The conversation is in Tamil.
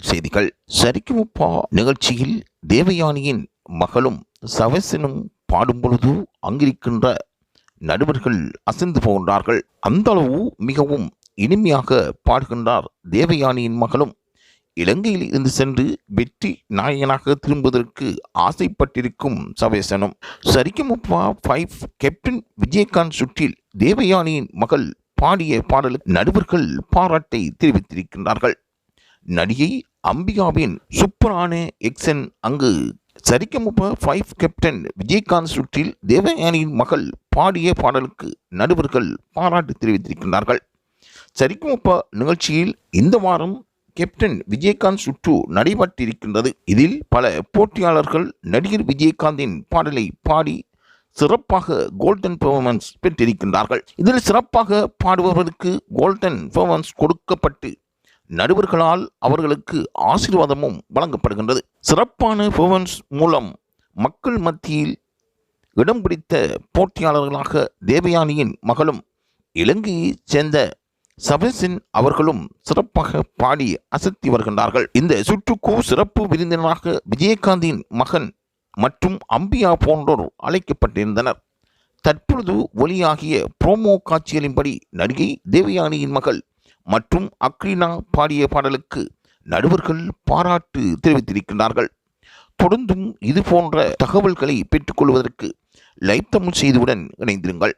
செய்திகள். சரிக்குமுப்பா நிகழ்ச்சியில் தேவயானியின் மகளும் சவசனும் பாடும் பொழுது அங்கிருக்கின்ற நடுவர்கள் அசைந்து போகின்றார்கள். அந்த அளவு மிகவும் இனிமையாக பாடுகின்றார் தேவயானியின் மகளும். இலங்கையில் இருந்து சென்று வெற்றி நாயகனாக திரும்புவதற்கு ஆசைப்பட்டிருக்கும் சவேசனும். சரிகமுப்பா ஃபைவ் கேப்டன் விஜயகாந்த் சுற்றில் தேவயானியின் மகள் பாடிய பாடலுக்கு நடுவர்கள் பாராட்டை தெரிவித்திருக்கின்றார்கள். நடிகை அம்பிகாவின் சூப்பரான எக்ஸன் அங்கு சரிகமுப்ப ஃபைவ் கேப்டன் விஜயகாந்த் சுற்றில் தேவயானியின் மகள் பாடிய பாடலுக்கு நடுவர்கள் பாராட்டு தெரிவித்திருக்கின்றார்கள். சரிகமுப்ப நிகழ்ச்சியில் இந்த வாரம் கேப்டன் விஜயகாந்த் சுற்று நடைபெற்றிருக்கின்றது. இதில் பல போட்டியாளர்கள் நடிகர் விஜயகாந்தின் பாடலை பாடி சிறப்பாக கோல்டன் பெர்ஃபார்மன்ஸ் பெற்றிருக்கின்றார்கள். இதில் சிறப்பாக பாடுபவர்களுக்கு கோல்டன் பெர்ஃபார்மன்ஸ் கொடுக்கப்பட்டு நடுவர்களால் அவர்களுக்கு ஆசீர்வாதமும் வழங்கப்படுகின்றது. சிறப்பான பெர்ஃபார்மன்ஸ் மூலம் மக்கள் மத்தியில் இடம் பிடித்த போட்டியாளர்களாக தேவயானியின் மகளும் இலங்கையைச் சேர்ந்த சபசின் அவர்களும் சிறப்பாக பாடி அசத்தி வருகின்றார்கள். இந்த சுற்றுக்கு சிறப்பு விருந்தினராக விஜயகாந்தின் மகன் மற்றும் அம்பியா போன்றோர் அழைக்கப்பட்டிருந்தனர். தற்பொழுது ஒலியாகிய புரோமோ காட்சிகளின்படி நடிகை தேவயானியின் மகள் மற்றும் அக்ரீனா பாடிய பாடலுக்கு நடுவர்கள் பாராட்டு தெரிவித்திருக்கிறார்கள் தொடர்ந்தும் இது போன்ற தகவல்களை பெற்றுக்கொள்வதற்கு லைக் தமிழ் செய்தியுடன் இணைந்திருங்கள்.